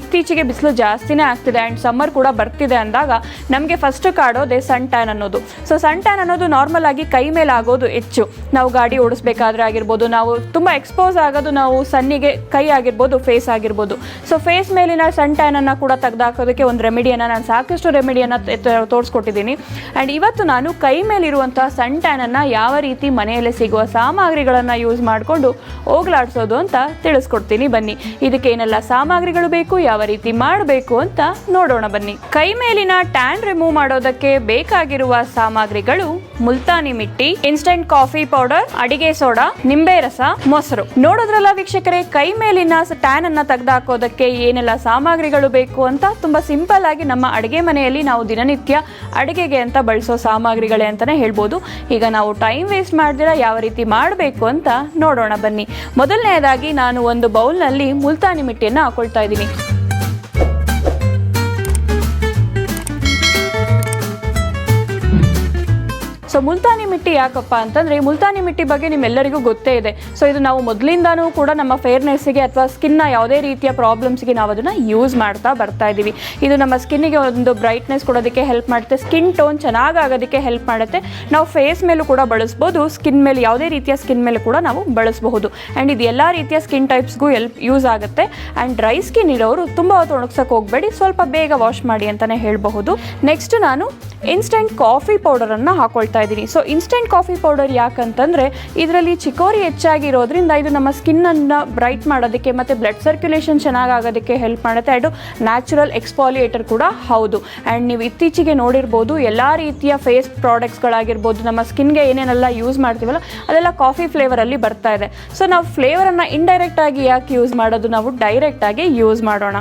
ಇತ್ತೀಚೆಗೆ ಬಿಸಿಲು ಜಾಸ್ತಿನೇ ಆಗ್ತಿದೆ ಆ್ಯಂಡ್ ಸಮ್ಮರ್ ಕೂಡ ಬರ್ತಿದೆ ಅಂದಾಗ ನಮಗೆ ಫಸ್ಟ್ ಕಾಡೋದೆ ಸನ್ ಟ್ಯಾನ್ ಅನ್ನೋದು. ಸೊ ಸನ್ ಟ್ಯಾನ್ ಅನ್ನೋದು ನಾರ್ಮಲ್ ಆಗಿ ಕೈ ಮೇಲೆ ಆಗೋದು ಹೆಚ್ಚು. ನಾವು ಗಾಡಿ ಓಡಿಸ್ಬೇಕಾದ್ರೆ ಆಗಿರ್ಬೋದು, ನಾವು ತುಂಬ ಎಕ್ಸ್ಪೋಸ್ ಆಗೋದು ನಾವು ಸನ್ನಿಗೆ ಕೈ ಆಗಿರ್ಬೋದು ಫೇಸ್ ಆಗಿರ್ಬೋದು. ಸೊ ಫೇಸ್ ಮೇಲಿನ ಸನ್ ಟ್ಯಾನನ್ನು ಕೂಡ ತೆಗೆದಾಕೋದಕ್ಕೆ ಒಂದು ರೆಮಿಡಿಯನ್ನು ನಾನು ಸಾಕಷ್ಟು ರೆಮಿಡಿಯನ್ನು ತೋರಿಸ್ಕೊಟ್ಟಿದ್ದೀನಿ. ಆ್ಯಂಡ್ ಇವತ್ತು ನಾನು ಕೈ ಮೇಲಿರುವಂತಹ ಸನ್ ಟ್ಯಾನನ್ನು ಯಾವ ರೀತಿ ಮನೆಯಲ್ಲೇ ಸಿಗುವ ಸಾಮಗ್ರಿಗಳನ್ನು ಯೂಸ್ ಮಾಡಿಕೊಂಡು ಹೋಗ್ಲಾಡಿಸೋದು ಅಂತ ತಿಳಿಸ್ಕೊಡ್ತೀನಿ. ಬನ್ನಿ, ಇದಕ್ಕೆ ಏನೆಲ್ಲ ಸಾಮಗ್ರಿಗಳು ಬೇಕು ಯಾವ ರೀತಿ ಮಾಡಬೇಕು ಅಂತ ನೋಡೋಣ ಬನ್ನಿ. ಕೈ ಮೇಲಿನ ಟ್ಯಾನ್ ರಿಮೂವ್ ಮಾಡೋದಕ್ಕೆ ಬೇಕಾಗಿರುವ ಸಾಮಗ್ರಿಗಳು Multani mitti, instant coffee powder, ಅಡಿಗೆ ಸೋಡಾ, ನಿಂಬೆ ರಸ, ಮೊಸರು. ನೋಡೋದ್ರಲ್ಲ ವೀಕ್ಷಕರೇ, ಕೈ ಮೇಲಿನ ಟ್ಯಾನ್ ಅನ್ನ ತೆಗೆದಾಕೋದಕ್ಕೆ ಏನೆಲ್ಲ ಸಾಮಗ್ರಿಗಳು ಬೇಕು ಅಂತ ತುಂಬಾ ಸಿಂಪಲ್ ಆಗಿ ನಮ್ಮ ಅಡಿಗೆ ಮನೆಯಲ್ಲಿ ನಾವು ದಿನನಿತ್ಯ ಅಡಿಗೆಗೆ ಅಂತ ಬಳಸೋ ಸಾಮಗ್ರಿಗಳೇ ಅಂತಾನೆ ಹೇಳ್ಬೋದು. ಈಗ ನಾವು ಟೈಮ್ ವೇಸ್ಟ್ ಮಾಡ್ದಿರ, ಯಾವ ರೀತಿ ಮಾಡಬೇಕು ಅಂತ ನೋಡೋಣ ಬನ್ನಿ. ಮೊದಲನೆಯದಾಗಿ ನಾನು ಒಂದು ಬೌಲ್ನಲ್ಲಿ ಮುಲ್ತಾನಿ ಮಿಟ್ಟಿಯನ್ನು ಹಾಕೊಳ್ತಾ ಇದ್ದೀನಿ. ಮುಲ್ತಾನಿ ಮಿಟ್ಟಿ ಯಾಕಪ್ಪ ಅಂತಂದ್ರೆ, ಈ ಮುಲ್ತಾನಿ ಮಿಟ್ಟಿ ಬಗ್ಗೆ ನಿಮ್ಮೆಲ್ಲರಿಗೂ ಗೊತ್ತೇ ಇದೆ. ಸೊ ಇದು ನಾವು ಮೊದಲಿಂದಾನೂ ಕೂಡ ನಮ್ಮ ಫೇರ್ನೆಸ್ಸಿಗೆ ಅಥವಾ ಸ್ಕಿನ್ನ ಯಾವುದೇ ರೀತಿಯ ಪ್ರಾಬ್ಲಮ್ಸ್ಗೆ ನಾವು ಅದನ್ನು ಯೂಸ್ ಮಾಡ್ತಾ ಬರ್ತಾ ಇದ್ದೀವಿ ಇದು ನಮ್ಮ ಸ್ಕಿನ್ನಿಗೆ ಒಂದು ಬ್ರೈಟ್ನೆಸ್ ಕೊಡೋದಕ್ಕೆ ಹೆಲ್ಪ್ ಮಾಡುತ್ತೆ ಸ್ಕಿನ್ ಟೋನ್ ಚೆನ್ನಾಗಿ ಆಗೋದಕ್ಕೆ ಹೆಲ್ಪ್ ಮಾಡುತ್ತೆ. ನಾವು ಫೇಸ್ ಮೇಲೂ ಕೂಡ ಬಳಸ್ಬೋದು ಸ್ಕಿನ್ ಮೇಲೆ ಯಾವುದೇ ರೀತಿಯ ಸ್ಕಿನ್ ಮೇಲೆ ಕೂಡ ನಾವು ಬಳಸಬಹುದು. ಆ್ಯಂಡ್ ಇದು ಎಲ್ಲ ರೀತಿಯ ಸ್ಕಿನ್ ಟೈಪ್ಸ್ಗೂ ಎಲ್ಪ್ ಯೂಸ್ ಆಗುತ್ತೆ. ಆ್ಯಂಡ್ ಡ್ರೈ ಸ್ಕಿನ್ ಇರೋರು ತುಂಬ ಹೊತ್ತು ಹೋಗಬೇಡಿ, ಸ್ವಲ್ಪ ಬೇಗ ವಾಶ್ ಮಾಡಿ ಅಂತಲೇ ಹೇಳಬಹುದು. ನೆಕ್ಸ್ಟ್ ನಾನು ಇನ್ಸ್ಟೆಂಟ್ ಕಾಫಿ ಪೌಡರನ್ನು ಹಾಕೊಳ್ತಾ ಇದ್ದೀನಿ. ಸೊ ಇನ್ಸ್ಟೆಂಟ್ ಕಾಫಿ ಪೌಡರ್ ಯಾಕಂತಂದರೆ, ಇದರಲ್ಲಿ ಚಿಕೋರಿ ಹೆಚ್ಚಾಗಿರೋದ್ರಿಂದ ಇದು ನಮ್ಮ ಸ್ಕಿನ್ನನ್ನು ಬ್ರೈಟ್ ಮಾಡೋದಕ್ಕೆ ಮತ್ತು ಬ್ಲಡ್ ಸರ್ಕ್ಯುಲೇಷನ್ ಚೆನ್ನಾಗಿ ಆಗೋದಕ್ಕೆ ಹೆಲ್ಪ್ ಮಾಡುತ್ತೆ. ಆ್ಯಂಡು ನ್ಯಾಚುರಲ್ ಎಕ್ಸ್ಪಾಲಿಯೇಟರ್ ಕೂಡ ಹೌದು. ಆ್ಯಂಡ್ ನೀವು ಇತ್ತೀಚೆಗೆ ನೋಡಿರ್ಬೋದು, ಎಲ್ಲ ರೀತಿಯ ಫೇಸ್ ಪ್ರಾಡಕ್ಟ್ಸ್ಗಳಾಗಿರ್ಬೋದು ನಮ್ಮ ಸ್ಕಿನ್ಗೆ ಏನೇನೆಲ್ಲ ಯೂಸ್ ಮಾಡ್ತೀವಲ್ಲ, ಅದೆಲ್ಲ ಕಾಫಿ ಫ್ಲೇವರಲ್ಲಿ ಬರ್ತಾ ಇದೆ. ಸೊ ನಾವು ಫ್ಲೇವರನ್ನು ಇಂಡೈರೆಕ್ಟಾಗಿ ಯಾಕೆ ಯೂಸ್ ಮಾಡೋದು? ನಾವು ಡೈರೆಕ್ಟಾಗಿ ಯೂಸ್ ಮಾಡೋಣ.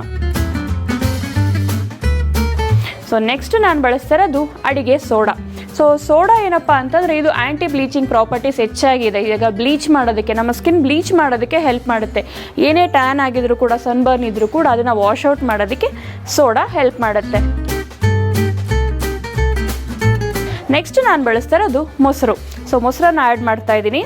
ಸೊ ನೆಕ್ಸ್ಟ್ ನಾನು ಬಳಸ್ತಾ ಇರೋದು ಅಡಿಗೆ ಸೋಡಾ. ಸೊ ಸೋಡಾ ಏನಪ್ಪ ಅಂತಂದರೆ ಇದು ಆ್ಯಂಟಿ ಬ್ಲೀಚಿಂಗ್ ಪ್ರಾಪರ್ಟೀಸ್ ಹೆಚ್ಚಾಗಿದೆ. ಈಗ ಬ್ಲೀಚ್ ಮಾಡೋದಕ್ಕೆ, ನಮ್ಮ ಸ್ಕಿನ್ ಬ್ಲೀಚ್ ಮಾಡೋದಕ್ಕೆ ಹೆಲ್ಪ್ ಮಾಡುತ್ತೆ. ಏನೇ ಟ್ಯಾನ್ ಆಗಿದ್ರು ಕೂಡ ಸನ್ಬರ್ನ್ ಇದ್ದರೂ ಕೂಡ ಅದನ್ನು ವಾಶ್ ಔಟ್ ಮಾಡೋದಕ್ಕೆ ಸೋಡಾ ಹೆಲ್ಪ್ ಮಾಡುತ್ತೆ. ನೆಕ್ಸ್ಟ್ ನಾನು ಬಳಸ್ತಾ ಮೊಸರು. ಸೊ ಮೊಸರನ್ನು ಆ್ಯಡ್ ಮಾಡ್ತಾ ಇದ್ದೀನಿ.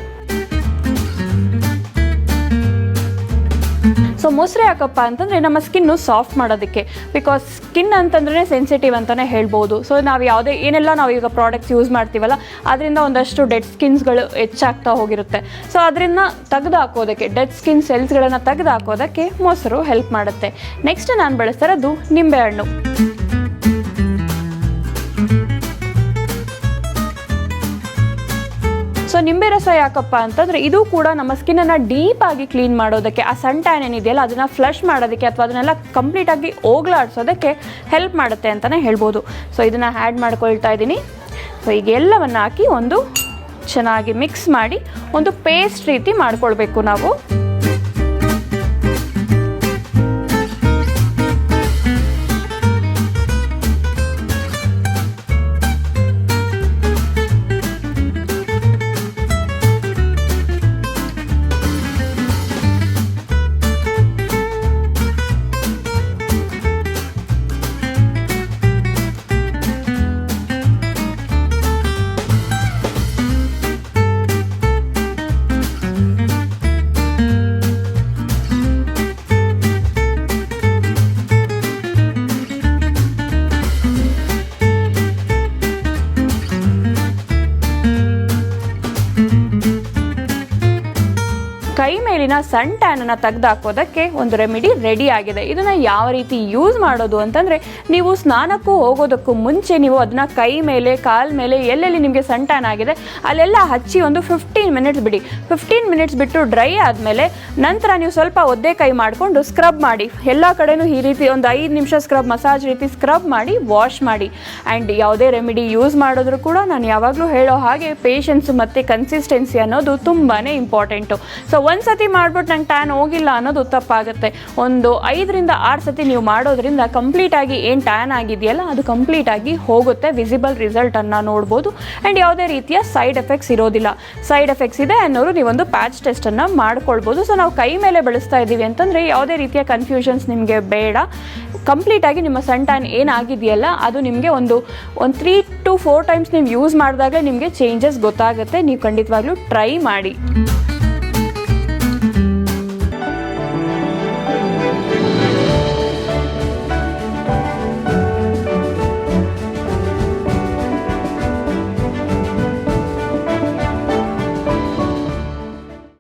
ಸೊ ಮೊಸರು ಯಾಕಪ್ಪ ಅಂತಂದರೆ ನಮ್ಮ ಸ್ಕಿನ್ನು ಸಾಫ್ಟ್ ಮಾಡೋದಕ್ಕೆ. ಬಿಕಾಸ್ ಸ್ಕಿನ್ ಅಂತಂದ್ರೆ ಸೆನ್ಸಿಟಿವ್ ಅಂತಲೇ ಹೇಳ್ಬೋದು. ಸೊ ನಾವು ಯಾವುದೇ, ಏನೆಲ್ಲ ನಾವು ಈಗ ಪ್ರಾಡಕ್ಟ್ಸ್ ಯೂಸ್ ಮಾಡ್ತೀವಲ್ಲ, ಅದರಿಂದ ಒಂದಷ್ಟು ಡೆಡ್ ಸ್ಕಿನ್ಸ್ಗಳು ಹೆಚ್ಚಾಗ್ತಾ ಹೋಗಿರುತ್ತೆ. ಸೊ ಅದರಿಂದ ತೆಗೆದು ಹಾಕೋದಕ್ಕೆ ಡೆಡ್ ಸ್ಕಿನ್ ಸೆಲ್ಸ್ಗಳನ್ನು ತೆಗೆದು ಹಾಕೋದಕ್ಕೆ ಮೊಸರು ಹೆಲ್ಪ್ ಮಾಡುತ್ತೆ. ನೆಕ್ಸ್ಟ್ ನಾನು ಬಳಸ್ತಾ ಇರೋದು ನಿಂಬೆಹಣ್ಣು ನಿಂಬೆ ರಸ ಯಾಕಪ್ಪ ಅಂತಂದರೆ ಇದು ಕೂಡ ನಮ್ಮ ಸ್ಕಿನ್ನನ್ನು ಡೀಪಾಗಿ ಕ್ಲೀನ್ ಮಾಡೋದಕ್ಕೆ, ಆ ಸನ್ ಟ್ಯಾನ್ ಏನಿದೆಯಲ್ಲ ಅದನ್ನು ಫ್ಲಶ್ ಮಾಡೋದಕ್ಕೆ ಅಥವಾ ಅದನ್ನೆಲ್ಲ ಕಂಪ್ಲೀಟಾಗಿ ಹೋಗ್ಲಾಡ್ಸೋದಕ್ಕೆ ಹೆಲ್ಪ್ ಮಾಡುತ್ತೆ ಅಂತಲೇ ಹೇಳ್ಬೋದು. ಸೊ ಇದನ್ನು ಆ್ಯಡ್ ಮಾಡ್ಕೊಳ್ತಾ ಇದ್ದೀನಿ. ಸೊ ಈಗ ಎಲ್ಲವನ್ನು ಹಾಕಿ ಒಂದು ಚೆನ್ನಾಗಿ ಮಿಕ್ಸ್ ಮಾಡಿ ಒಂದು ಪೇಸ್ಟ್ ರೀತಿ ಮಾಡ್ಕೊಳ್ಬೇಕು ನಾವು. ಕೈ ಸನ್ ಟ್ಯಾನ್ ಅನ್ನು ತೆಗೆದಾಕೋದಕ್ಕೆ ಒಂದು ರೆಮಿಡಿ ರೆಡಿ ಆಗಿದೆ ಇದನ್ನು ಯಾವ ರೀತಿ ಯೂಸ್ ಮಾಡೋದು ಅಂತಂದರೆ, ನೀವು ಸ್ನಾನಕ್ಕೂ ಹೋಗೋದಕ್ಕೂ ಮುಂಚೆ ನೀವು ಅದನ್ನ ಕೈ ಮೇಲೆ, ಕಾಲ್ ಮೇಲೆ ಎಲ್ಲೆಲ್ಲಿ ನಿಮಗೆ ಸನ್ ಟ್ಯಾನ್ ಆಗಿದೆ, ಅಲ್ಲೆಲ್ಲ ಹಚ್ಚಿ ಒಂದು ಫಿಫ್ಟೀನ್ ಮಿನಿಟ್ಸ್ ಬಿಡಿ. ಫಿಫ್ಟೀನ್ ಮಿನಿಟ್ಸ್ ಬಿಟ್ಟು ಡ್ರೈ ಆದಮೇಲೆ ನಂತರ ನೀವು ಸ್ವಲ್ಪ ಒದ್ದೆ ಕೈ ಮಾಡಿಕೊಂಡು ಸ್ಕ್ರಬ್ ಮಾಡಿ. ಎಲ್ಲ ಕಡೆನೂ ಈ ರೀತಿ ಒಂದು ಐದು ನಿಮಿಷ ಸ್ಕ್ರಬ್ ಮಸಾಜ್ ರೀತಿ ಸ್ಕ್ರಬ್ ಮಾಡಿ ವಾಶ್ ಮಾಡಿ. ಆ್ಯಂಡ್ ಯಾವುದೇ ರೆಮಿಡಿ ಯೂಸ್ ಮಾಡಿದ್ರು ಕೂಡ ನಾನು ಯಾವಾಗಲೂ ಹೇಳೋ ಹಾಗೆ ಪೇಷನ್ಸ್ ಮತ್ತು ಕನ್ಸಿಸ್ಟೆನ್ಸಿ ಅನ್ನೋದು ತುಂಬಾ ಇಂಪಾರ್ಟೆಂಟು ಸೊ ಒಂದು ಸತಿ ಮಾಡ್ಬಿಟ್ಟು ನಂಗೆ ಟ್ಯಾನ್ ಹೋಗಿಲ್ಲ ಅನ್ನೋದು ತಪ್ಪಾಗುತ್ತೆ. ಒಂದು ಐದರಿಂದ ಆರು ಸತಿ ನೀವು ಮಾಡೋದ್ರಿಂದ ಕಂಪ್ಲೀಟಾಗಿ ಏನು ಟ್ಯಾನ್ ಆಗಿದೆಯಲ್ಲ, ಅದು ಕಂಪ್ಲೀಟಾಗಿ ಹೋಗುತ್ತೆ. ವಿಸಿಬಲ್ ರಿಸಲ್ಟನ್ನು ನೋಡ್ಬೋದು. ಆ್ಯಂಡ್ ಯಾವುದೇ ರೀತಿಯ ಸೈಡ್ ಎಫೆಕ್ಟ್ಸ್ ಇರೋದಿಲ್ಲ. ಸೈಡ್ ಎಫೆಕ್ಟ್ಸ್ ಇದೆ ಅನ್ನೋರು ನೀವೊಂದು ಪ್ಯಾಚ್ ಟೆಸ್ಟನ್ನು ಮಾಡ್ಕೊಳ್ಬೋದು. ಸೊ ನಾವು ಕೈ ಮೇಲೆ ಬಳಸ್ತಾ ಇದ್ದೀವಿ ಅಂತಂದರೆ ಯಾವುದೇ ರೀತಿಯ ಕನ್ಫ್ಯೂಷನ್ಸ್ ನಿಮಗೆ ಬೇಡ. ಕಂಪ್ಲೀಟಾಗಿ ನಿಮ್ಮ ಸನ್ ಟ್ಯಾನ್ ಏನಾಗಿದೆಯಲ್ಲ ಅದು ನಿಮಗೆ ಒಂದು ಒಂದು ತ್ರೀ ಟು ಫೋರ್ ಟೈಮ್ಸ್ ನೀವು ಯೂಸ್ ಮಾಡಿದಾಗ ನಿಮಗೆ ಚೇಂಜಸ್ ಗೊತ್ತಾಗುತ್ತೆ. ನೀವು ಖಂಡಿತವಾಗ್ಲೂ ಟ್ರೈ ಮಾಡಿ.